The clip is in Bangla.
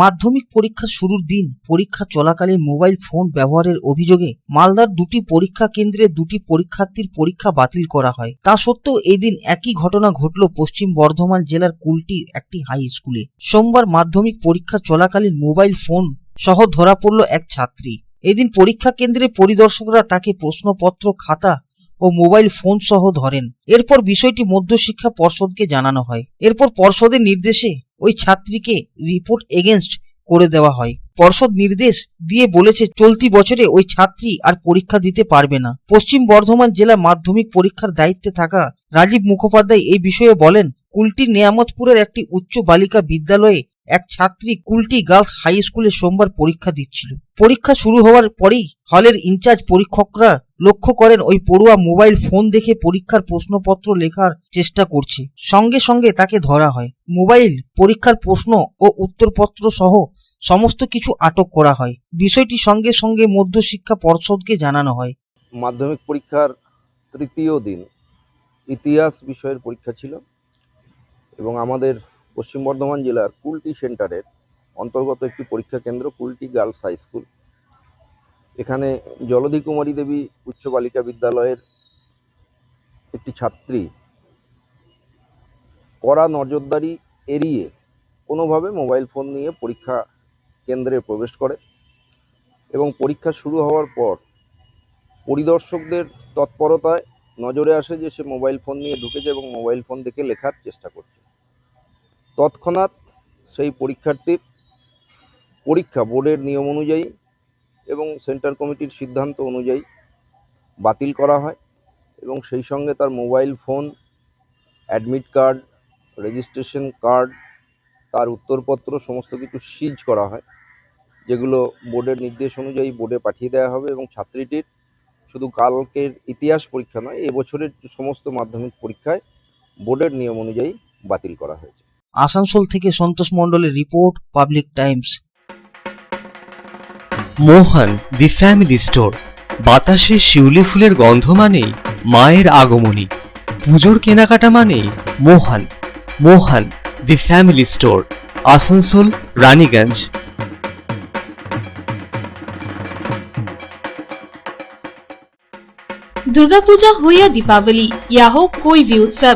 মাধ্যমিক পরীক্ষা শুরুর দিন পরীক্ষা চলাকালীন মোবাইল ফোন ব্যবহারের অভিযোগে মালদার দুটি পরীক্ষা কেন্দ্রে দুটি পরীক্ষার্থীর পরীক্ষা বাতিল করা হয়। তা সত্ত্বেও এদিন একই ঘটনা ঘটল পশ্চিম বর্ধমান জেলার কুলটির একটি হাই স্কুলে। সোমবার মাধ্যমিক পরীক্ষা চলাকালীন মোবাইল ফোন সহ ধরা পড়ল এক ছাত্রী। এদিন পরীক্ষা কেন্দ্রে পরিদর্শকরা তাকে প্রশ্নপত্র, খাতা ও মোবাইল ফোন সহ ধরেন। এরপর বিষয়টি মধ্যশিক্ষা পর্ষদকে জানানো হয়। এরপর পর্ষদের নির্দেশে ওই ছাত্রীকে রিপোর্ট এগেনস্ট করে দেওয়া হয়। পর্ষদ নির্দেশ দিয়ে বলেছে, চলতি বছরে ওই ছাত্রী আর পরীক্ষা দিতে পারবে না। পশ্চিম বর্ধমান জেলা মাধ্যমিক পরীক্ষার দায়িত্বে থাকা রাজীব মুখোপাধ্যায় এই বিষয়ে বলেন, কুলটি নিয়ামতপুরের একটি উচ্চ বালিকা বিদ্যালয়ে এক ছাত্রী কুলটি গার্লস হাই স্কুলে সোমবার পরীক্ষা দিচ্ছিল। পরীক্ষা শুরু হওয়ার পরেই হলের ইনচার্জ পরীক্ষকরা লক্ষ্য করেন ওই পড়ুয়া মোবাইল ফোন দেখে পরীক্ষার প্রশ্নপত্র লেখার চেষ্টা করছে। সঙ্গে সঙ্গে তাকে ধরা হয়। মোবাইল, পরীক্ষার প্রশ্ন ও উত্তরপত্র সহ সমস্ত কিছু আটক করা হয়। বিষয়টি সঙ্গে সঙ্গে মধ্যশিক্ষা পর্ষদকে জানানো হয়। মাধ্যমিক পরীক্ষার তৃতীয় দিন ইতিহাস বিষয়ের পরীক্ষা ছিল এবং আমাদের পশ্চিম বর্ধমান জেলার কুলটি সেন্টারের অন্তর্গত একটি পরীক্ষা কেন্দ্র, কুলটি গার্লস হাই স্কুল। এখানে জলধি কুমারী দেবী উচ্চ বালিকা বিদ্যালয়ের একটি ছাত্রী কড়া নজরদারি এড়িয়ে কোনোভাবে মোবাইল ফোন নিয়ে পরীক্ষা কেন্দ্রে প্রবেশ করে এবং পরীক্ষা শুরু হওয়ার পর পরিদর্শকদের তৎপরতায় নজরে আসে যে সে মোবাইল ফোন নিয়ে ঢুকেছে এবং মোবাইল ফোন দেখে লেখার চেষ্টা করছে। তৎক্ষণাৎ সেই পরীক্ষার্থীর পরীক্ষা বোর্ডের নিয়ম অনুযায়ী এবং সেন্টার কমিটির সিদ্ধান্ত অনুযায়ী বাতিল করা হয় এবং সেই সঙ্গে তার mobile phone, admit card, registration card, তার উত্তরপত্র সমস্ত কিছু সিজ করা হয়, যেগুলো বোর্ডের নির্দেশ অনুযায়ী বোর্ডে পাঠিয়ে দেওয়া হবে এবং ছাত্রীটির শুধু কালকের ইতিহাস পরীক্ষা নয়, এবছরের সমস্ত মাধ্যমিক পরীক্ষায় বোর্ডের নিয়ম অনুযায়ী বাতিল করা হয়েছে। আসানসোল থেকে সন্তোষ মণ্ডলের report public times Mohan the family store বাতাসে শিউলি ফুলের গন্ধ মানেই মায়ের আগমনী পুজোর কেনাকাটা মানেই Mohan Mohan the family store Asansol Raniganj Durga Puja हो या दीपावली या हो कोई भी उत्सव